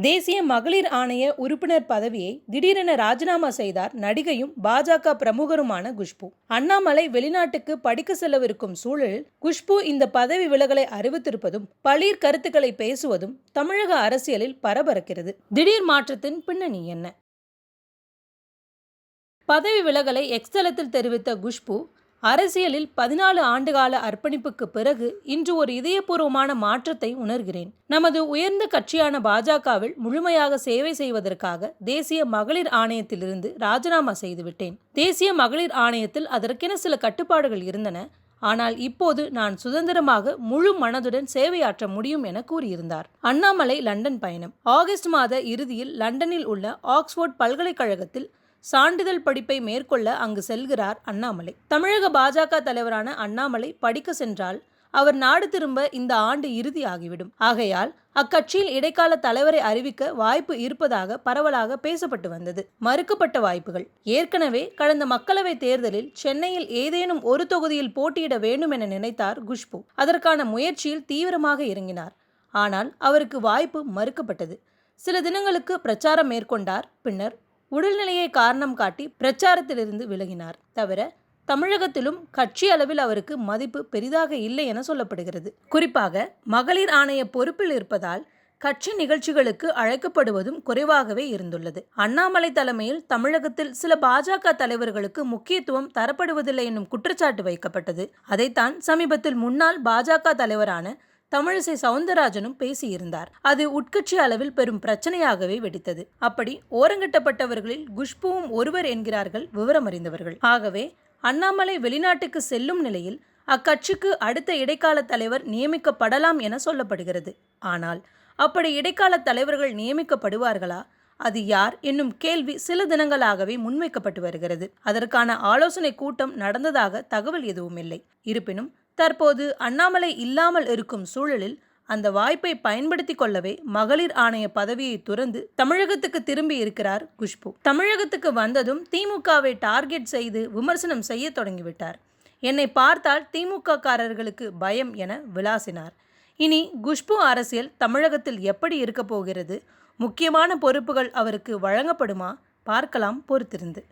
தேசிய மகளிர் ஆணைய உறுப்பினர் பதவியை திடீரென ராஜினாமா செய்தார் நடிகையும் பாஜக பிரமுகருமான குஷ்பு. அண்ணாமலை வெளிநாட்டுக்கு படிக்க செல்லவிருக்கும் சூழலில் குஷ்பு இந்த பதவி விலகலை அறிவித்திருப்பதும் பளிர் கருத்துக்களை பேசுவதும் தமிழக அரசியலில் பரபரக்கிறது. திடீர் மாற்றத்தின் பின்னணி என்ன? பதவி விலகலை எக்ஸ்தலத்தில் தெரிவித்த குஷ்பு அரசியலில் பதினாலு ஆண்டுகால அர்ப்பணிப்புக்கு பிறகு இன்று ஒரு இதயபூர்வமான மாற்றத்தை உணர்கிறேன். நமது உயர்ந்த கட்சியான பாஜகவில் முழுமையாக சேவை செய்வதற்காக தேசிய மகளிர் ஆணையத்திலிருந்து ராஜினாமா செய்துவிட்டேன். தேசிய மகளிர் ஆணையத்தில் அதற்கென சில கட்டுப்பாடுகள் இருந்தன. ஆனால் இப்போது நான் சுதந்திரமாக முழு மனதுடன் சேவையாற்ற முடியும் என கூறியிருந்தார். அண்ணாமலை லண்டன் பயணம். ஆகஸ்ட் மாத இறுதியில் லண்டனில் உள்ள ஆக்ஸ்போர்ட் பல்கலைக்கழகத்தில் சான்றிதழ் படிப்பை மேற்கொள்ள அங்கு செல்கிறார் அண்ணாமலை. தமிழக பாஜக தலைவரான அண்ணாமலை படிக்க சென்றால் அவர் நாடு திரும்ப இந்த ஆண்டு இறுதி ஆகிவிடும். ஆகையால் அக்கட்சியில் இடைக்கால தலைவரை அறிவிக்க வாய்ப்பு இருப்பதாக பரவலாக பேசப்பட்டு வந்தது. மறுக்கப்பட்ட வாய்ப்புகள். ஏற்கனவே கடந்த மக்களவைத் தேர்தலில் சென்னையில் ஏதேனும் ஒரு தொகுதியில் போட்டியிட வேண்டும் என நினைத்தார் குஷ்பு. அதற்கான முயற்சியில் தீவிரமாக இறங்கினார். ஆனால் அவருக்கு வாய்ப்பு மறுக்கப்பட்டது. சில தினங்களுக்கு பிரச்சாரம் மேற்கொண்டார் பின்னர் உடல்நிலையை காரணம் காட்டி பிரச்சாரத்திலிருந்து விலகினார். தவிர தமிழகத்திலும் கட்சி அளவில் அவருக்கு மதிப்பு பெரிதாக இல்லை என சொல்லப்படுகிறது. குறிப்பாக மகளிர் ஆணைய பொறுப்பில் இருப்பதால் கட்சி நிகழ்ச்சிகளுக்கு அழைக்கப்படுவதும் குறைவாகவே இருந்துள்ளது. அண்ணாமலை தலைமையில் தமிழகத்தில் சில பாஜக தலைவர்களுக்கு முக்கியத்துவம் தரப்படுவதில்லை என்னும் குற்றச்சாட்டு வைக்கப்பட்டது. அதைத்தான் சமீபத்தில் முன்னாள் பாஜக தலைவரான தமிழிசை சவுந்தரராஜனும் பேசியிருந்தார். அது உட்கட்சி அளவில் பெரும் பிரச்சனையாகவே வெடித்தது. அப்படி ஓரங்கட்டப்பட்டவர்களில் குஷ்புவும் ஒருவர் என்கிறார்கள் விவரம் அறிந்தவர்கள் ஆகவே அண்ணாமலை வெளிநாட்டுக்கு செல்லும் நிலையில் அக்கட்சிக்கு அடுத்த இடைக்கால தலைவர் நியமிக்கப்படலாம் என சொல்லப்படுகிறது. ஆனால் அப்படி இடைக்கால தலைவர்கள் நியமிக்கப்படுவார்களா? அது யார் என்னும் கேள்வி சில தினங்களாகவே முன்வைக்கப்பட்டு வருகிறது. அதற்கான ஆலோசனை கூட்டம் நடந்ததாக தகவல் எதுவும் இல்லை இருப்பினும் தற்போது அண்ணாமலை இல்லாமல் இருக்கும் சூழலில் அந்த வாய்ப்பை பயன்படுத்தி கொள்ளவே மகளிர் ஆணைய பதவியை துறந்து தமிழகத்துக்கு திரும்பி இருக்கிறார் குஷ்பு. தமிழகத்துக்கு வந்ததும் திமுகவை டார்கெட் செய்து விமர்சனம் செய்ய தொடங்கிவிட்டார். என்னை பார்த்தால் திமுக காரர்களுக்கு பயம் என விளாசினார். இனி குஷ்பு அரசியல் தமிழகத்தில் எப்படி இருக்கப் போகிறது? முக்கியமான பொறுப்புகள் அவருக்கு வழங்கப்படுமா? பார்க்கலாம் பொறுத்திருந்து.